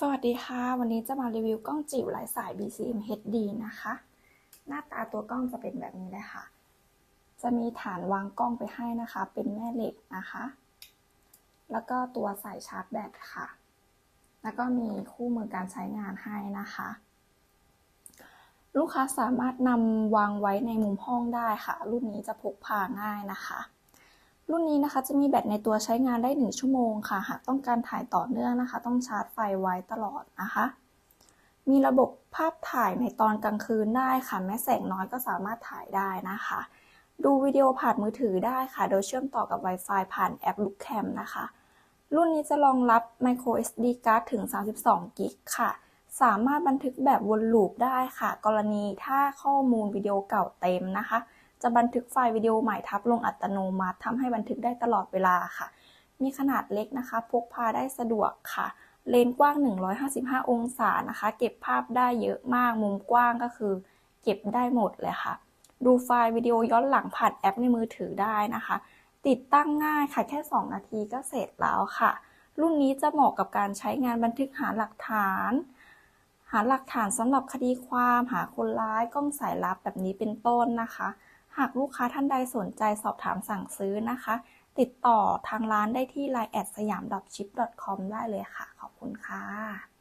สวัสดีค่ะ วันนี้จะมารีวิวกล้องจิ๋วไร้สาย BCM HD นะคะ หน้าตาตัวกล้องจะเป็นแบบนี้เลยค่ะ จะมีฐานวางกล้องไปให้นะคะ เป็นแม่เหล็กนะคะ แล้วก็ตัวใส่ชาร์จแบตค่ะ แล้วก็มีคู่มือการใช้งานให้นะคะ ลูกค้าสามารถนำวางไว้ในมุมห้องได้ค่ะ รุ่นนี้จะพกพาง่ายนะคะ รุ่นนี้นะคะจะมีแบตในตัวใช้งานได้ 1 ชั่วโมงค่ะ หากต้องการถ่ายต่อเนื่องนะคะ ต้องชาร์จไฟไว้ตลอดนะคะ มีระบบภาพถ่ายในตอนกลางคืนได้ค่ะ แม้แสงน้อยก็สามารถถ่ายได้นะคะ ดูวิดีโอผ่านมือถือได้ค่ะ โดยเชื่อมต่อกับ Wi-Fi ผ่านแอป Lookcam นะคะ รุ่นนี้จะรองรับ micro SD card ถึง 32 กิกค่ะ สามารถบันทึกแบบวนลูปได้ค่ะ กรณีถ้าข้อมูลวิดีโอเก่าเต็มนะคะ จะบันทึกไฟล์วิดีโอใหม่ทับลงอัตโนมัติทำให้บันทึกได้ตลอดเวลาค่ะ มีขนาดเล็กนะคะ พกพาได้สะดวกค่ะ เลนส์กว้าง 155 องศานะคะ เก็บภาพได้เยอะมาก มุมกว้างก็คือ เก็บได้หมดเลยค่ะ ดูไฟล์วิดีโอย้อนหลังผ่านแอปในมือถือได้นะคะ ติดตั้งง่ายค่ะ แค่ 2 นาทีก็เสร็จแล้วค่ะ รุ่นนี้จะเหมาะกับการใช้งานบันทึกหาหลักฐานหาหลักฐานสำหรับคดีความหาคนร้ายกล้องสายลับแบบนี้เป็นต้นนะคะ หากลูกค้าท่านใดสนใจสอบถามสั่งซื้อนะคะ ติดต่อทางร้านได้ที่ line แอดสยาม chip com ได้เลยค่ะ ขอบคุณค่ะ